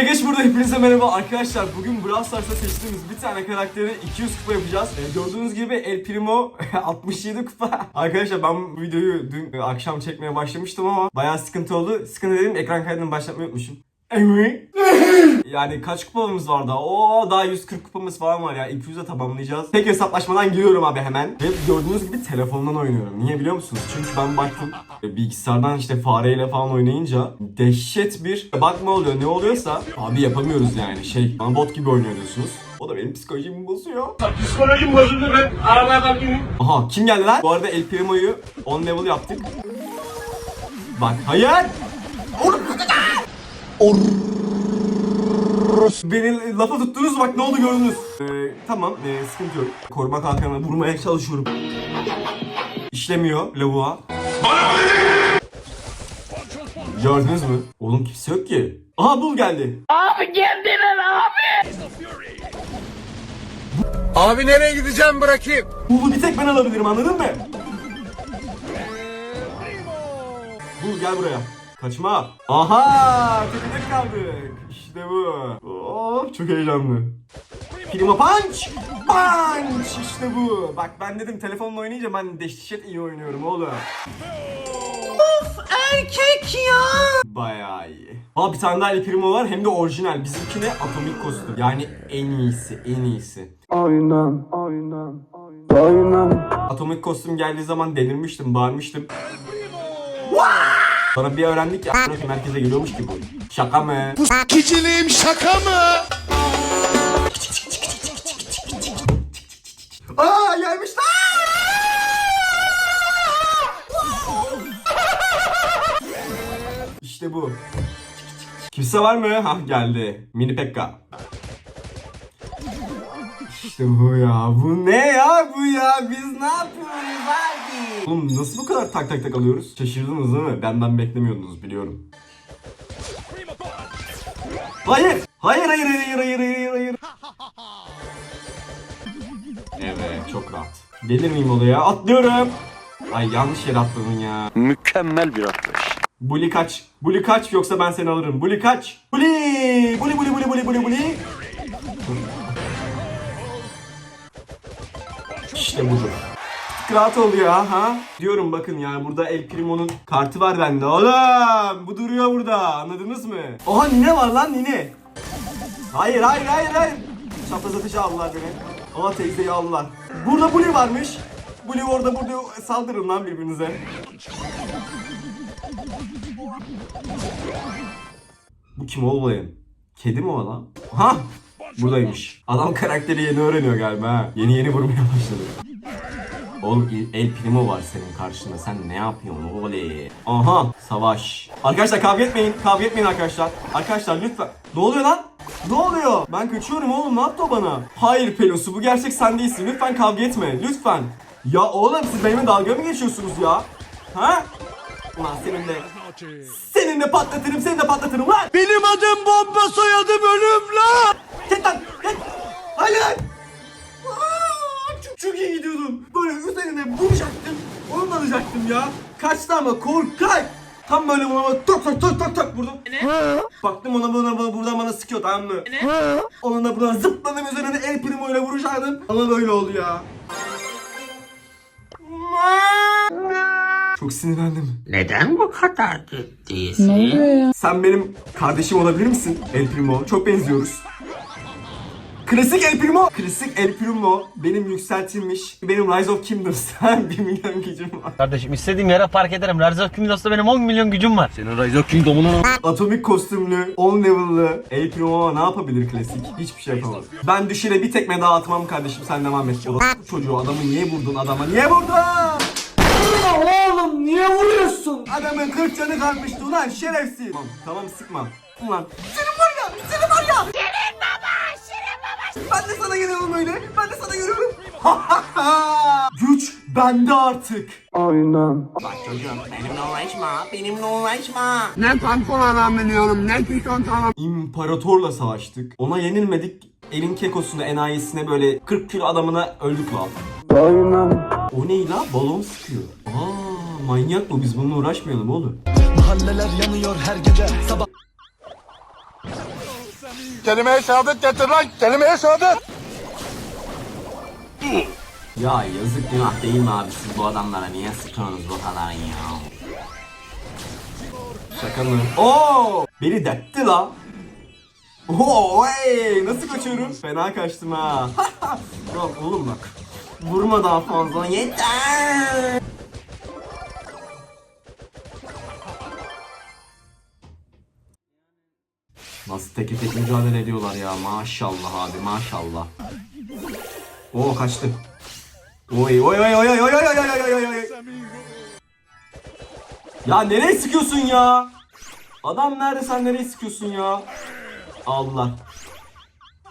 Kegeç burada hepinize merhaba arkadaşlar. Bugün Brawl Stars'ta seçtiğimiz bir tane karakteri 200 kupa yapacağız. Ee, gördüğünüz gibi El Primo 67 kupa. arkadaşlar ben bu videoyu dün e, akşam çekmeye başlamıştım ama bayağı sıkıntı oldu. Sıkıntı dedim ekran kaydını başlatmayı unutmuşum. Evet. yani kaç kupamız var daha? Oo daha 140 kupamız falan var ya. 200'e tamamlayacağız. Tek hesaplaşmadan giriyorum abi hemen. Ve gördüğünüz gibi telefondan oynuyorum. Niye biliyor musunuz? Çünkü ben baktım e, bilgisayardan işte fareyle falan oynayınca dehşet bir bakma oluyor. Ne oluyorsa abi yapamıyoruz yani. Şey bana bot gibi oynuyor diyorsunuz. O da benim psikolojimi bozuyor. Psikolojim bozuldu ben arabaya kalkayım. Aha kim geldi lan? Bu arada El Primo'yu 10 level yaptık. Bak hayır. Beni lafa tuttunuz bak ne oldu gördünüz. Ee, tamam ee, sıkıntı yok. Koruma kalkanına vurmaya çalışıyorum. İşlemiyor lavuğa. Gördünüz mü? Oğlum kimse yok ki. Aha bul geldi. Abi nereye gideceğim bırakayım? Bulu bir tek ben alabilirim anladın mı? Bul gel buraya. Kaçma. Aha! Tepede kaldık. İşte bu. Oh, çok heyecanlı. Primo punch! Punch! İşte bu. Bak ben dedim telefonla oynayınca ben dehşet iyi oynuyorum oğlum. Of erkek ya. Bayağı iyi. Aa bir tane daha El Primo var hem de orijinal. Bizimki ne? Atomik kostüm. Yani en iyisi, en iyisi. Aynen, aynen, aynen. Atomik kostüm geldiği zaman delirmiştim, bağırmıştım. Sonra bir öğrendik ya a**ına koyayım, herkese geliyormuş ki bu. Şaka mı? Kiciliğim şaka mı? Aa gelmişler! İşte bu. Kimse var mı? Hah geldi. Mini Pekka. İşte bu ya. Bu ne ya bu ya? Biz ne yapıyoruz abi? Oğlum nasıl bu kadar tak tak tak alıyoruz? Şaşırdınız değil mi? Benden beklemiyordunuz biliyorum. Hayır! Hayır hayır hayır hayır hayır hayır. Evet çok rahat. Gelir miyim odaya? Atlıyorum. Ay yanlış yere atladın ya. Mükemmel bir atlayış. Bully kaç. Bully kaç yoksa ben seni alırım. Bully kaç. Bully. Bully bully bully bully bully bully. İşte budur. Rahat ol ya ha. Diyorum bakın yani burada El Primo'nun kartı var bende. Oğlum bu duruyor burada anladınız mı? Oha nine var lan nine. Hayır hayır hayır hayır. Çapraz atışı aldılar beni. Ama teyzeyi aldılar. Burada Bully varmış. Bully orada burada saldırın lan birbirinize. Bu kim oğlum? Kedi mi o lan? Ha! Buradaymış. Adam karakteri yeni öğreniyor galiba ha. Yeni yeni vurmaya başladı. Oğlum El Primo var senin karşında. Sen ne yapıyorsun oğlum? Aha savaş. Arkadaşlar kavga etmeyin. Kavga etmeyin arkadaşlar. Arkadaşlar lütfen. Ne oluyor lan? Ne oluyor? Ben kaçıyorum oğlum. Ne yaptı o bana? Hayır Pelosu bu gerçek sen değilsin. Lütfen kavga etme. Lütfen. Ya oğlum siz benimle dalga mı geçiyorsunuz ya? Ha? Ulan senin de senin de patlatırım, seni de patlatırım lan! Benim adım bomba soyadım ölüm lan. Git lan, git! Hayır! İyi gidiyordum. Böyle üzerine vuracaktım, onu alacaktım ya. Kaçtı ama korkak! Tam böyle ona bak tak tak tak tak tak vurdum. Baktım ona bana, bana buradan bana sıkıyor tamam mı? Onun da buradan zıpladım üzerine el primo ile vuracaktım. Ama böyle oldu ya. Çok sinirlendim. Neden bu kadar ciddisin? Sen benim kardeşim olabilir misin El Primo? Çok benziyoruz. Klasik El Primo. Klasik El Primo benim yükseltilmiş. Benim Rise of Kingdoms. 1 milyon gücüm var. Kardeşim istediğim yere park ederim. Rise of Kingdoms'ta benim 10 milyon gücüm var. Senin Rise of Kingdom'una Atomik kostümlü, 10 level'lı El Primo ne yapabilir klasik? Hiçbir şey yapamaz. Ben düşüre bir tekme daha atmam kardeşim sen devam et. O çocuğu adamı niye vurdun adama? Niye vurdun? Oğlum niye vuruyorsun? Adamın 40 canı kalmıştı ulan şerefsiz. Tamam, tamam sıkma. Ulan senin var ya, senin var ya. Sana geliyorum öyle. Ben de sana geliyorum. Güç bende artık. Aynen. Bak çocuğum benimle uğraşma, benimle uğraşma. Ne tampon anlamıyorum, ne piton tamam. İmparatorla savaştık. Ona yenilmedik. Elin kekosunu enayisine böyle 40 kilo adamına öldük lan. Aynen. O ne la? Balon sıkıyor. Aa manyak bu biz bununla uğraşmayalım oğlum. Mahalleler yanıyor her gece sabah Kelime-i şehadet getir lan. Kelime-i şehadet. Ya yazık günah değil mi abi siz bu adamlara niye sıkıyorsunuz bu kadar ya? Şaka mı? Oo! Beni detti la. Oo, nasıl kaçıyorum? Fena kaçtım ha. Lan oğlum bak. Vurma daha fazla yeter. Nasıl teke tek mücadele ediyorlar ya maşallah abi maşallah. Oo kaçtı. Oy oy oy oy oy oy oy oy oy oy oy. Ya nereye sıkıyorsun ya? Adam nerede sen nereye sıkıyorsun ya? Allah.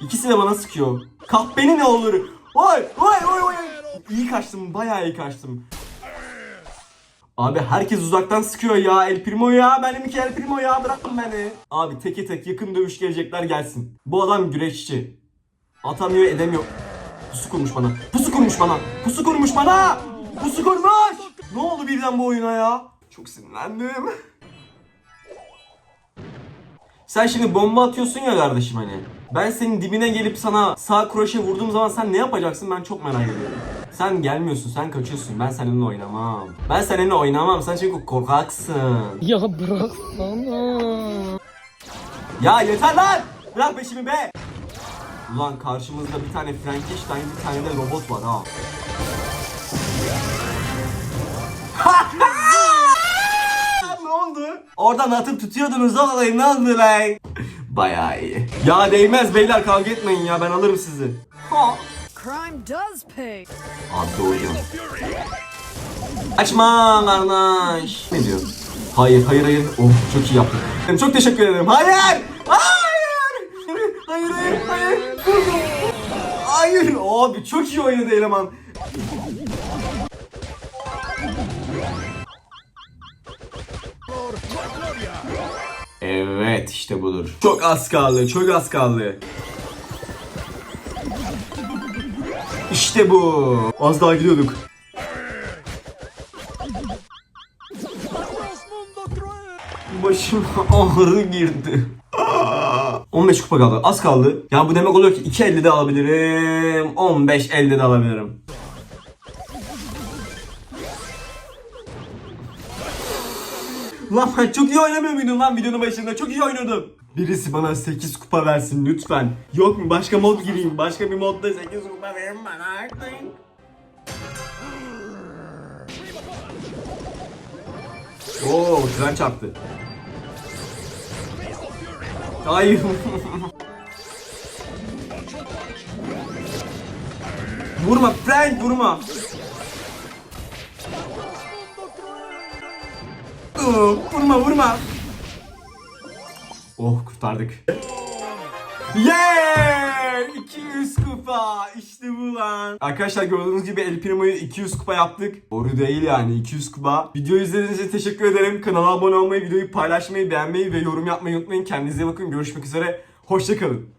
İkisi de bana sıkıyor. Kahpenin ne olur? Oy oy oy oy. İyi kaçtım bayağı iyi kaçtım. Abi herkes uzaktan sıkıyor ya El Primo ya benim iki El Primo ya bırakın beni. Abi teke tek yakın dövüş gelecekler gelsin. Bu adam güreşçi. Atamıyor edemiyor. Pusu kurmuş bana. Pusu kurmuş bana. Pusu kurmuş bana. Pusu kurmuş. Ne oldu birden bu oyuna ya? Çok sinirlendim. Sen şimdi bomba atıyorsun ya kardeşim hani. Ben senin dibine gelip sana sağ kroşe vurduğum zaman sen ne yapacaksın ben çok merak ediyorum. Sen gelmiyorsun, sen kaçıyorsun. Ben seninle oynamam. Ben seninle oynamam. Sen çünkü korkaksın. Ya bıraksana. Ya yeter lan! Bırak peşimi be! Ulan karşımızda bir tane Frankenstein, bir tane de robot var ha. ne oldu? Oradan atıp tutuyordunuz olayı ne oldu lan? Bayağı iyi. Ya değmez beyler kavga etmeyin ya ben alırım sizi. Ha. Crime does pay. Abi doğruyorum. Açma kardeş. Ne diyor? Hayır hayır hayır. Oh çok iyi yaptın. Çok teşekkür ederim. Hayır! Hayır. Abi çok iyi oynadı eleman. Evet işte budur. Çok az kaldı, çok az kaldı. İşte bu. Az daha gidiyorduk. Başıma ağrı girdi. 15 kupa kaldı. Az kaldı. Ya bu demek oluyor ki 2 elde de alabilirim. 15 elde de alabilirim. Lan ben çok iyi oynamıyor muydum lan videonun başında? Çok iyi oynadım. Birisi bana 8 kupa versin lütfen. Yok mu? Başka mod gireyim. Başka bir modda 8 kupa verin bana artık. Oo, tren çarptı. Hayır. vurma Frank vurma. Vurma vurma. Oh kurtardık. Yeah! 200 kupa. İşte bu lan. Arkadaşlar gördüğünüz gibi El Primo'yu 200 kupa yaptık. Doğru değil yani 200 kupa. Videoyu izlediğiniz için teşekkür ederim. Kanala abone olmayı, videoyu paylaşmayı, beğenmeyi ve yorum yapmayı unutmayın. Kendinize bakın. Görüşmek üzere. Hoşçakalın.